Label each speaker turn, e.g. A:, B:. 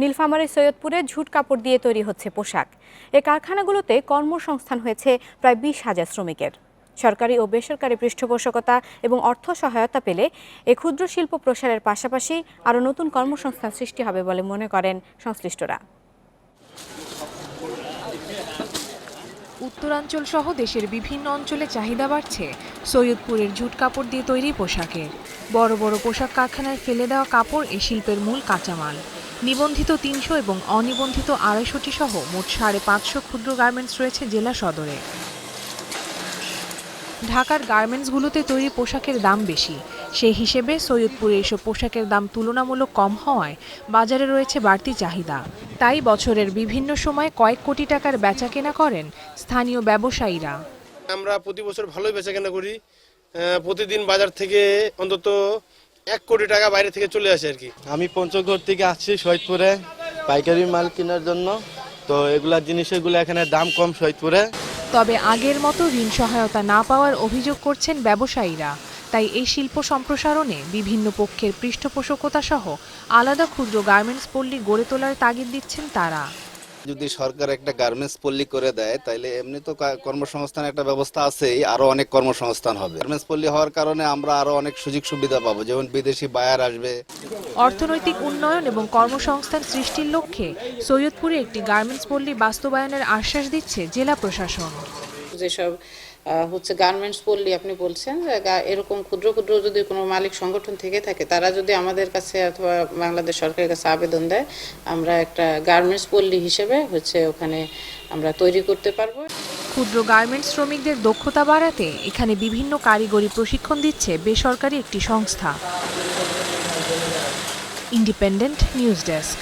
A: নীলফামারী সৈয়দপুরে ঝুট কাপড় দিয়ে তৈরি হচ্ছে পোশাক। এ কারখানাগুলোতে কর্মসংস্থান হয়েছে প্রায় বিশ হাজার শ্রমিকের। সরকারি ও বেসরকারি পৃষ্ঠপোষকতা এবং অর্থ সহায়তা পেলে এ ক্ষুদ্র শিল্প প্রসারের পাশাপাশি আরও নতুন কর্মসংস্থান সৃষ্টি হবে বলে মনে করেন সংশ্লিষ্টরা।
B: উত্তরাঞ্চল সহ দেশের বিভিন্ন অঞ্চলে চাহিদা বাড়ছে। সৈয়দপুরের ঝুট কাপড় দিয়ে তৈরি পোশাকের। বড় বড় পোশাক কারখানায় ফেলে দেওয়া কাপড় এ শিল্পের মূল কাঁচামাল। নিবন্ধিত তিনশো এবং অনিবন্ধিত আড়াইশোটি সহ মোট সাড়ে পাঁচশো ক্ষুদ্র গার্মেন্টস রয়েছে জেলা সদরে। ঢাকার গার্মেন্টসগুলোতে তৈরি পোশাকের দাম বেশি। সেই হিসেবে সৈয়দপুরে এসব পোশাকের দাম তুলনামূলক কম হওয়ায় বাজারে রয়েছে বাড়তি চাহিদা। তাই বছরের বিভিন্ন সময় কয়েক কোটি টাকার বেচাকেনা করেন স্থানীয় ব্যবসায়ীরা।
C: আমরা প্রতি বছর ভালোই বেচাকেনা করি। প্রতিদিন বাজার থেকে অন্তত এক কোটি টাকা বাইরে থেকে চলে আসে আর কি।
D: আমি পঞ্চগড় থেকে আসছি সৈয়দপুরে পাইকারি মাল কেনার জন্য। তো এগুলা জিনিসগুলো এখানে দাম কম সৈয়দপুরে।
B: তবে আগের মতো ঋণ সহায়তা না পাওয়ার অভিযোগ করছেন ব্যবসায়ীরা। তাই এই শিল্প সম্প্রসারণে বিভিন্ন পক্ষের পৃষ্ঠপোষকতা সহ আলাদা ক্ষুদ্র গার্মেন্টস পল্লী গড়ে তোলার তাগিদ দিচ্ছেন তারা।
E: যদি সরকার একটা গার্মেন্টস পল্লী করে দেয় তাহলে এমনি তো কর্মসংস্থান একটা ব্যবস্থা আছেই, আরও অনেক কর্মসংস্থান হবে। গার্মেন্টস পল্লী হওয়ার কারণে আমরা আরও অনেক সুযোগ সুবিধা পাবো, যেমন বিদেশি বায়ার আসবে।
B: অর্থনৈতিক উন্নয়ন এবং কর্মসংস্থান সৃষ্টির লক্ষ্যে সৈয়দপুরে একটি গার্মেন্টস পল্লী বাস্তবায়নের আশ্বাস দিচ্ছে জেলা প্রশাসন।
F: যেসব হচ্ছে গার্মেন্টস পল্লী আপনি বলছেন এরকম ক্ষুদ্র ক্ষুদ্র যদি কোনো মালিক সংগঠন থেকে থাকে, তারা যদি আমাদের কাছে অথবা বাংলাদেশ সরকারের কাছে আবেদন দেয়, আমরা একটা গার্মেন্টস পল্লী হিসেবে হচ্ছে ওখানে আমরা তৈরি করতে পারব।
B: ক্ষুদ্র গার্মেন্টস শ্রমিকদের দক্ষতা বাড়াতে এখানে বিভিন্ন কারিগরি প্রশিক্ষণ দিচ্ছে বেসরকারি একটি সংস্থা। Independent news desk